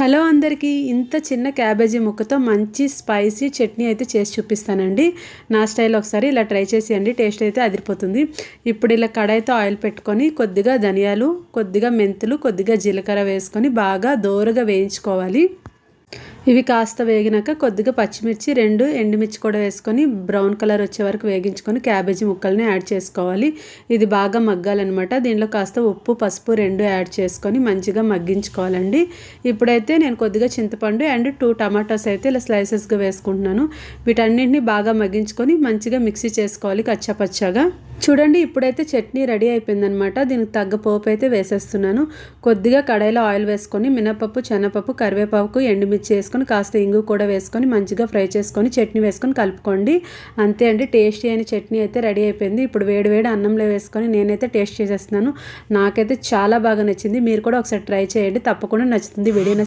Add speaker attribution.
Speaker 1: Hello అందరికీ ఇంత చిన్న క్యాబేజీ ముక్కతో మంచి స్పైసీ చట్నీ అయితే చేసి చూపిస్తానండి. నా స్టైల్ ఒకసారి ఇలా ట్రై చేసేయండి టేస్ట్ అయితే అదిరిపోతుంది. ఇప్పుడు ఇలా కడాయితో ఆయిల్ పెట్టుకొని కొద్దిగా ధనియాలు కొద్దిగా మెంతులు కొద్దిగా జీలకర్ర వేసుకొని బాగా దోరగా వేయించుకోవాలి. ఇవి కాస్త వేగినాక కొద్దిగా పచ్చిమిర్చి రెండు ఎండుమిర్చి కూడా వేసుకొని బ్రౌన్ కలర్ వచ్చే వరకు వేగించుకొని క్యాబేజీ ముక్కల్ని యాడ్ చేసుకోవాలి. ఇది బాగా మగ్గాలన్నమాట. దీనిలో కాస్త ఉప్పు పసుపు రెండు యాడ్ చేసుకొని మంచిగా మగ్గించుకోవాలండి. ఇప్పుడైతే నేను కొద్దిగా చింతపండు అండ్ టూ టమాటోస్ అయితే ఇలా స్లైసెస్గా వేసుకుంటున్నాను. వీటన్నింటినీ బాగా మగ్గించుకొని మంచిగా మిక్సీ చేసుకోవాలి కచ్చాపచ్చాగా. చూడండి ఇప్పుడైతే చట్నీ రెడీ అయిపోయిందనమాట దీనికి తగ్గ పోపు అయితే వేసేస్తున్నాను. కొద్దిగా కడాయిలో ఆయిల్ వేసుకొని మినపప్పు శనగపప్పు కరివేపాకు ఎండుమిర్చి వేసుకొని కాస్త ఇంగు కూడా వేసుకొని మంచిగా ఫ్రై చేసుకొని చట్నీ వేసుకొని కలుపుకోండి. అంతే అండి టేస్టీ అయిన చట్నీ అయితే రెడీ అయిపోయింది. ఇప్పుడు వేడి వేడి అన్నంలో వేసుకొని నేనైతే టేస్ట్ చేసేస్తున్నాను. నాకైతే చాలా బాగా నచ్చింది. మీరు కూడా ఒకసారి ట్రై చేయండి. తప్పకుండా నచ్చుతుంది. వీడియో